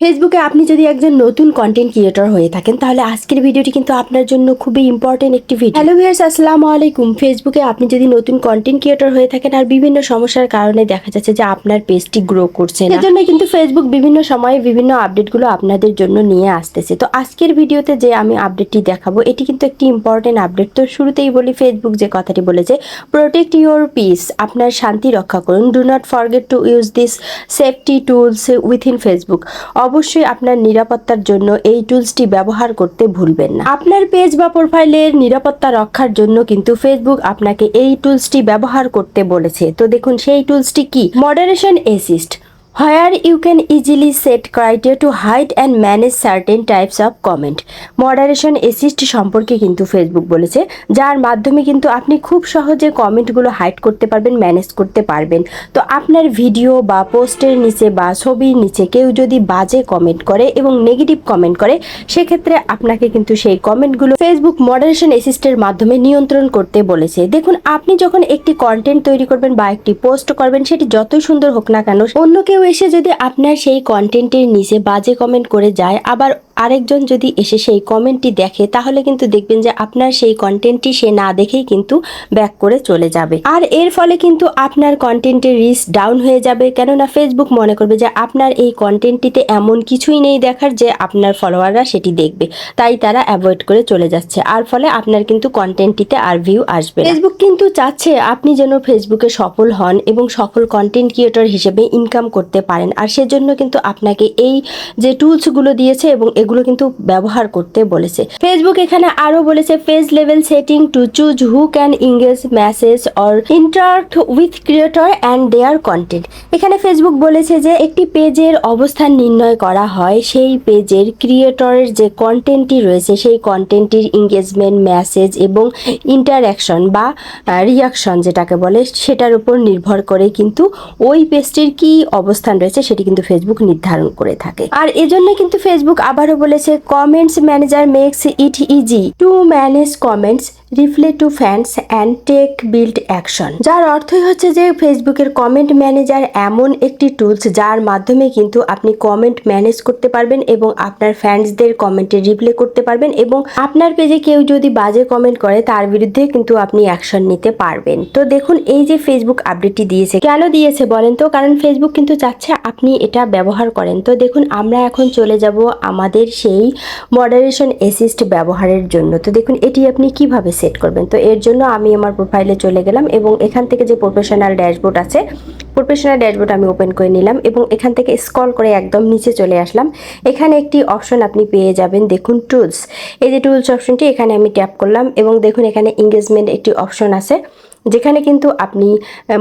ফেসবুকে আপনি যদি একজন নতুন কন্টেন্ট ক্রিয়েটর হয়ে থাকেন, তাহলে আজকের ভিডিওটি কিন্তু আপনার জন্য খুবই ইম্পর্টেন্ট একটি ভিডিও হ্যালো ভিউয়ার্স আসসালামু আলাইকুম। ফেসবুকে আপনি যদি নতুন কন্টেন্ট ক্রিয়েটর হয়ে থাকেন, আর বিভিন্ন সমস্যার কারণে দেখা যাচ্ছে যে আপনার পেজটি গ্রো করছে না কিন্তু ফেসবুক বিভিন্ন সময়ে বিভিন্ন আপডেটগুলো আপনাদের জন্য নিয়ে আসতেছে। তো আজকের ভিডিওতে যে আমি আপডেটটি দেখাবো, এটি কিন্তু একটি ইম্পর্টেন্ট আপডেট তো শুরুতেই বলি ফেসবুক যে কথাটি বলেছে প্রোটেক্ট ইউর পিস আপনার শান্তি রক্ষা করুন। Do not forget to use this safety tools within Facebook অবশ্যই আপনার নিরাপত্তার জন্য এই টুলসটি ব্যবহার করতে ভুলবেন না। আপনার পেজ বা প্রোফাইলের নিরাপত্তা রক্ষার জন্য কিন্তু ফেসবুক আপনাকে এই টুলসটি ব্যবহার করতে বলেছে। তো দেখুন, সেই টুলসটি কি? Moderation assist where you can easily set criteria to hide and manage certain types of comment moderation assist সম্পর্কে কিন্তু ফেসবুক বলেছে, যার মাধ্যমে কিন্তু আপনি খুব সহজে কমেন্টগুলো হাইড করতে পারবেন ম্যানেজ করতে পারবেন। তো আপনার ভিডিও বা পোস্টের নিচে বা ছবির নিচে কেউ যদি বাজে কমেন্ট করে এবং নেগেটিভ কমেন্ট করে, সেক্ষেত্রে আপনাকে কিন্তু সেই কমেন্টগুলো ফেসবুক মডারেশন অ্যাসিস্টের মাধ্যমে নিয়ন্ত্রণ করতে বলেছে। দেখুন, আপনি যখন একটি কন্টেন্ট তৈরি করবেন বা একটি পোস্ট করবেন, সেটি যতই সুন্দর হোক না কেন, অন্য কেউ এসে যদি আপনার সেই কন্টেন্টের নিচে বাজে কমেন্ট করে যায় আবার আরেকজন যদি এসে সেই কমেন্টটি দেখে, তাহলে কিন্তু দেখবেন যে আপনার সেই কন্টেন্টটি সে না দেখেই কিন্তু ব্যাক করে চলে যাবে। আর এর ফলে কিন্তু আপনার কন্টেন্টের রিস্ক ডাউন হয়ে যাবে। কেননা ফেসবুক মনে করবে যে আপনার এই কন্টেন্টটিতে এমন কিছুই নেই দেখার যে আপনার ফলোয়াররা সেটি দেখবে। তাই তারা অ্যাভয়েড করে চলে যাচ্ছে। আর ফলে আপনার কিন্তু কন্টেন্টটিতে আর ভিউ আসবে ফেসবুক কিন্তু চাচ্ছে আপনি যেন ফেসবুকে সফল হন এবং সফল কন্টেন্ট ক্রিয়েটর হিসেবে ইনকাম করতে পারেন। আর সেজন্য কিন্তু আপনাকে এই যে টুলসগুলো দিয়েছে এবং এগুলো কিন্তু ব্যবহার করতে বলেছে। ফেসবুক এখানে আরও বলেছে page level setting to choose who can engage message or interact with creator and their content এখানে ফেসবুক বলেছে যে, একটি পেজের অবস্থান নির্ণয় করা হয়, সেই পেজের ক্রিয়েটরের যে কন্টেন্টটি রয়েছে, সেই কন্টেন্টটির ইংগেজমেন্ট মেসেজ এবং ইন্টারাকশন বা রিয়াকশন যেটাকে বলে, সেটার উপর নির্ভর করে কিন্তু ওই পেজটির কি অবস্থান রয়েছে, সেটি কিন্তু ফেসবুক নির্ধারণ করে থাকে। আর এজন্য কিন্তু ফেসবুক আবারও বলেছে comments manager makes it easy to manage comments reply to fans and take build action, যার অর্থই হচ্ছে যে ফেসবুকের কমেন্ট ম্যানেজার এমন একটি টুলস যার মাধ্যমে কিন্তু আপনি কমেন্ট ম্যানেজ করতে পারবেন এবং আপনার ফ্যান্সদের কমেন্টে রিপ্লে করতে পারবেন এবং আপনার পেজে কেউ যদি বাজে কমেন্ট করে, তার বিরুদ্ধে কিন্তু আপনি অ্যাকশন নিতে পারবেন। তো দেখুন, এই যে ফেসবুক আপডেটটি দিয়েছে, কেন দিয়েছে বলেন তো? কারণ ফেসবুক কিন্তু চাচ্ছে আপনি এটা ব্যবহার করেন। তো দেখুন, আমরা এখন চলে যাব আমাদের সেই মডারেশন অ্যাসিস্ট ব্যবহারের জন্য। তো দেখুন, এটি আপনি কীভাবে সেট করবেন। তো এর জন্য আমি আমার প্রোফাইলে চলে গেলাম এবং এখান থেকে যে প্রফেশনাল ড্যাশবোর্ড আছে প্রফেশনাল ড্যাশবোর্ড আমি ওপেন করে নিলাম এবং এখান থেকে স্ক্রল করে একদম নিচে চলে আসলাম। এখানে একটি অপশন আপনি পেয়ে যাবেন, দেখুন টুলস এই যে টুলস অপশনটি এখানে আমি ট্যাপ করলাম এবং দেখুন এখানে এঙ্গেজমেন্ট একটি অপশন আছে। যেখানে কিন্তু আপনি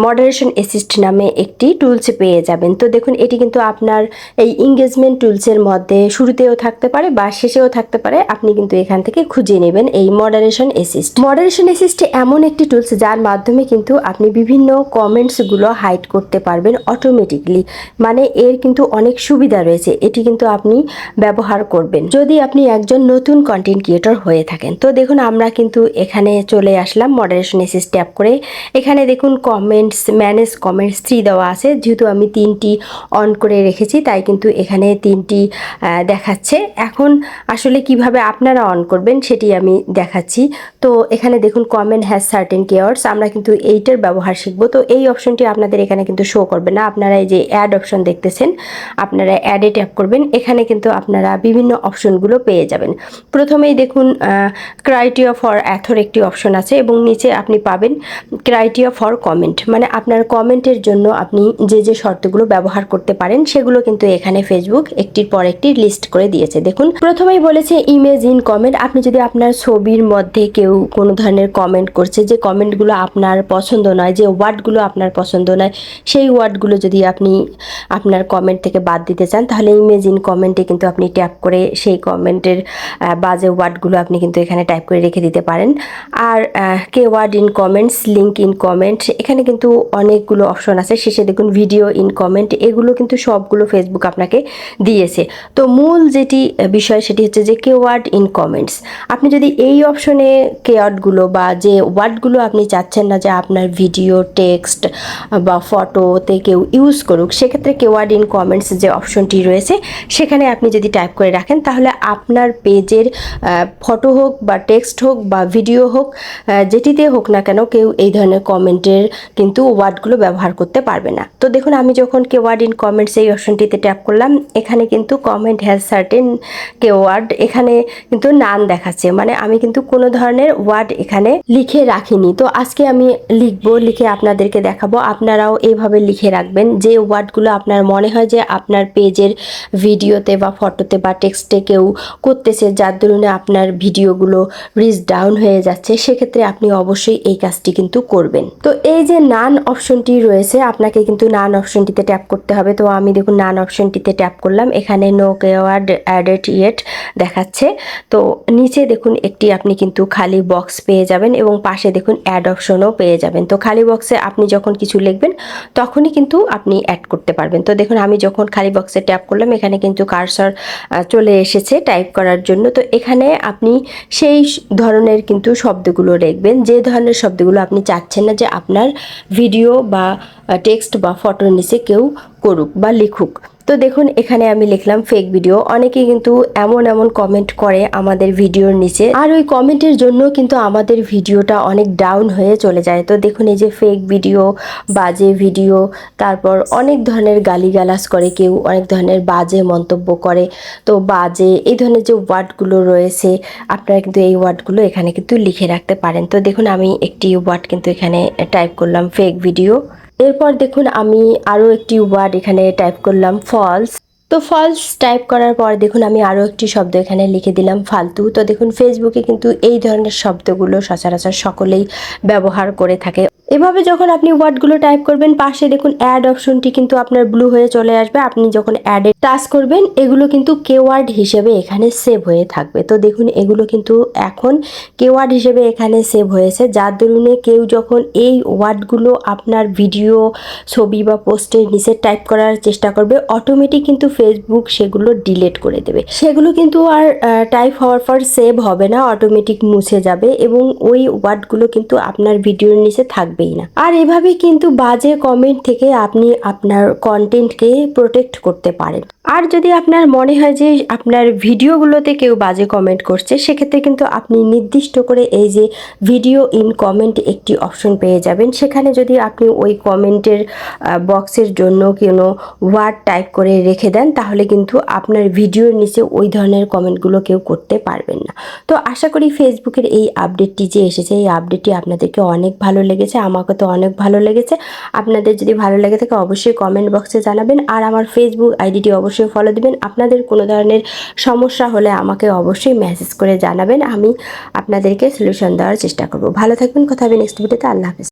মডারেশন অ্যাসিস্ট নামে একটি টুলস পেয়ে যাবেন। তো দেখুন, এটি কিন্তু আপনার এই এঙ্গেজমেন্ট টুলসের মধ্যে শুরুতেও থাকতে পারে বা শেষেও থাকতে পারে। আপনি কিন্তু এখান থেকে খুঁজে নেবেন এই মডারেশন অ্যাসিস্ট মডারেশন অ্যাসিস্ট এমন একটি টুলস যার মাধ্যমে কিন্তু আপনি বিভিন্ন কমেন্টসগুলো হাইড করতে পারবেন অটোমেটিকলি মানে এর কিন্তু অনেক সুবিধা রয়েছে। এটি কিন্তু আপনি ব্যবহার করবেন। যদি আপনি একজন নতুন কন্টেন্ট ক্রিয়েটর হয়ে থাকেন, তো দেখুন, আমরা কিন্তু এখানে চলে আসলাম মডারেশন অ্যাসিস্ট ট্যাপ করে। এখানে দেখুন কমেন্টস ম্যানেজ কমেন্টস থ্রি দেওয়া আছে। যেহেতু আমি তিনটি অন করে রেখেছি, তাই কিন্তু এখানে তিনটি দেখাচ্ছে। এখন আসলে কীভাবে আপনারা অন করবেন সেটি আমি দেখাচ্ছি। তো এখানে দেখুন কমেন্ট হ্যাজ সার্টেন কেয়ার্স আমরা কিন্তু এইটার ব্যবহার শিখব। তো এই অপশনটি আপনাদের এখানে কিন্তু শো করবে না। আপনারা এই যে অ্যাড অপশন দেখতেছেন, আপনারা অ্যাডে ট্যাপ করবেন। এখানে কিন্তু আপনারা বিভিন্ন অপশনগুলো পেয়ে যাবেন। প্রথমেই দেখুন ক্রাইটেরিয়া ফর অ্যাথর একটি অপশন আছে এবং নিচে আপনি পাবেন ক্রাইটেরিয়া ফর কমেন্ট মানে আপনার কমেন্টের জন্য আপনি যে যে শর্তগুলো ব্যবহার করতে পারেন, সেগুলো কিন্তু এখানে ফেসবুক একটির পর একটি লিস্ট করে দিয়েছে। দেখুন, প্রথমেই বলেছে ইমেজ ইন কমেন্ট আপনি যদি আপনার ছবির মধ্যে কেউ কোনো ধরনের কমেন্ট করছে, যে কমেন্টগুলো আপনার পছন্দ নয়, যে ওয়ার্ডগুলো আপনার পছন্দ নয়, সেই ওয়ার্ডগুলো যদি আপনি আপনার কমেন্ট থেকে বাদ দিতে চান, তাহলে ইমেজ ইন কমেন্টে কিন্তু আপনি ট্যাপ করে সেই কমেন্টের বাজে ওয়ার্ডগুলো আপনি কিন্তু এখানে টাইপ করে রেখে দিতে পারেন। আর keyword in comments link in comment এখানে কিন্তু অনেকগুলো অপশন আছে। শেষে দেখুন ভিডিও ইন কমেন্ট এগুলো কিন্তু সবগুলো ফেসবুক আপনাকে দিয়েছে। তো মূল যেটি বিষয় সেটি হচ্ছে যে কেওয়ার্ড ইন কমেন্টস আপনি যদি এই অপশনে কেওয়ার্ডগুলো বা যে ওয়ার্ডগুলো আপনি চাচ্ছেন না যে আপনার ভিডিও টেক্সট বা ফটোতে কেউ ইউজ করুক, সেক্ষেত্রে কেওয়ার্ড ইন কমেন্টস যে অপশনটি রয়েছে, সেখানে আপনি যদি টাইপ করে রাখেন, তাহলে আপনার পেজের ফটো হোক বা টেক্সট হোক বা ভিডিও হোক যেটিতে হোক না কেন কেউ এই ধরনের কমেন্টের কিন্তু ওয়ার্ডগুলো ব্যবহার করতে পারবে না। তো দেখুন, আমি যখন কে ওয়ার্ড ইন কমেন্টস এই অপশনটিতে ট্যাপ করলাম, এখানে কিন্তু comment has certain keyword এখানে কিন্তু নান দেখাচ্ছে। মানে আমি কিন্তু কোনো ধরনের ওয়ার্ড এখানে লিখে রাখিনি। তো আজকে আমি লিখব, লিখে আপনাদেরকে দেখাবো। আপনারাও এইভাবে লিখে রাখবেন যে ওয়ার্ডগুলো আপনার মনে হয় যে আপনার পেজের ভিডিওতে বা ফটোতে বা টেক্সটে কেউ করতেছে, যার দরুন আপনার ভিডিওগুলো রিচ ডাউন হয়ে যাচ্ছে, সেক্ষেত্রে আপনি অবশ্যই এই কাজটি কিন্তু করবেন। তো এই যে নান অপশনটি রয়েছে, আপনাকে কিন্তু নান অপশনটিতে ট্যাপ করতে হবে। তো আমি দেখুন নান অপশনটিতে ট্যাপ করলাম, এখানে নো কেওয়ার্ড অ্যাডেড ইয়েট দেখাচ্ছে। তো নিচে দেখুন একটি আপনি কিন্তু খালি বক্স পেয়ে যাবেন এবং পাশে দেখুন অ্যাড অপশনও পেয়ে যাবেন। তো খালি বক্সে আপনি যখন কিছু লিখবেন, তখনই কিন্তু আপনি অ্যাড করতে পারবেন। তো দেখুন আমি যখন খালি বক্সে ট্যাপ করলাম, এখানে কিন্তু কারসর চলে এসেছে টাইপ করার জন্য। তো এখানে আপনি সেই ধরনের কিন্তু শব্দগুলো লিখবেন যে ধরনের শব্দগুলো আপনি চাচ্ছেন না যে আপনার ভিডিও বা টেক্সট বা ফটোর নিচে কেউ করুক বা লিখুক। তো দেখুন, এখানে আমি লিখলাম ফেক ভিডিও অনেকে কিন্তু এমন এমন কমেন্ট করে আমাদের ভিডিওর নিচে। আর ওই কমেন্টের জন্য কিন্তু আমাদের ভিডিওটা অনেক ডাউন হয়ে চলে যায়। তো দেখুন, এই যে ফেক ভিডিও বাজে ভিডিও তারপর অনেক ধরনের গালিগালাজ করে কেউ, অনেক ধরনের বাজে মন্তব্য করে। তো বাজে, এই ধরনের যে ওয়ার্ডগুলো রয়েছে, আপনারা কিন্তু এই ওয়ার্ডগুলো এখানে কিন্তু লিখে রাখতে পারেন। তো দেখুন, আমি একটি ওয়ার্ড কিন্তু এখানে টাইপ করলাম ফেক ভিডিও এরপর দেখুন আমি আরও একটি ওয়ার্ড এখানে টাইপ করলাম ফলস তো ফলস টাইপ করার পর দেখুন আমি আরও একটি শব্দ এখানে লিখে দিলাম ফালতু। তো দেখুন ফেসবুকে কিন্তু এই ধরনের শব্দগুলো সচরাচর সকলেই ব্যবহার করে থাকে। এভাবে যখন আপনি ওয়ার্ডগুলো টাইপ করবেন, পাশে দেখুন অ্যাড অপশনটি কিন্তু আপনার ব্লু হয়ে চলে আসবে। আপনি যখন অ্যাডে টাচ করবেন, এগুলো কিন্তু কেওয়ার্ড হিসেবে এখানে সেভ হয়ে থাকবে। তো দেখুন, এগুলো কিন্তু এখন কেওয়ার্ড হিসেবে এখানে সেভ হয়েছে। যার দরুনে কেউ যখন এই ওয়ার্ডগুলো আপনার ভিডিও ছবি বা পোস্টের নিচে টাইপ করার চেষ্টা করবে অটোমেটিক কিন্তু ফেসবুক সেগুলো ডিলিট করে দেবে। সেগুলো কিন্তু আর টাইপ হওয়ার পর সেভ হবে না অটোমেটিক মুছে যাবে এবং ওই ওয়ার্ডগুলো কিন্তু আপনার ভিডিওর নিচে থাকবেই না। আর এভাবে কিন্তু বাজে কমেন্ট থেকে আপনি আপনার কন্টেন্টকে প্রোটেক্ট করতে পারেন। আর যদি আপনার মনে হয় যে আপনার ভিডিওগুলোতে কেউ বাজে কমেন্ট করছে, সেক্ষেত্রে কিন্তু আপনি নির্দিষ্ট করে এই যে ভিডিও ইন কমেন্ট একটি অপশন পেয়ে যাবেন। সেখানে যদি আপনি ওই কমেন্টের বক্সের জন্য কোনো ওয়ার্ড টাইপ করে রেখে দেন, তাহলে কিন্তু আপনার ভিডিওর নিচে ওই ধরনের কমেন্টগুলো কেউ করতে পারবেন না। তো আশা করি ফেসবুকের এই আপডেটটি যে এসেছে, এই আপডেটটি আপনাদেরকে অনেক ভালো লেগেছে। আমাকে তো অনেক ভালো লেগেছে। আপনাদের যদি ভালো লেগে থাকে অবশ্যই কমেন্ট বক্সে জানাবেন আর আমার ফেসবুক আইডিটি অবশ্যই ফলো দেবেন। আপনাদের কোনো ধরনের সমস্যা হলে আমাকে অবশ্যই মেসেজ করে জানাবেন। আমি আপনাদেরকে সলিউশন দেওয়ার চেষ্টা করব। ভালো থাকবেন। কথা হবে নেক্সট ভিডিওতে আল্লাহ হাফেজ।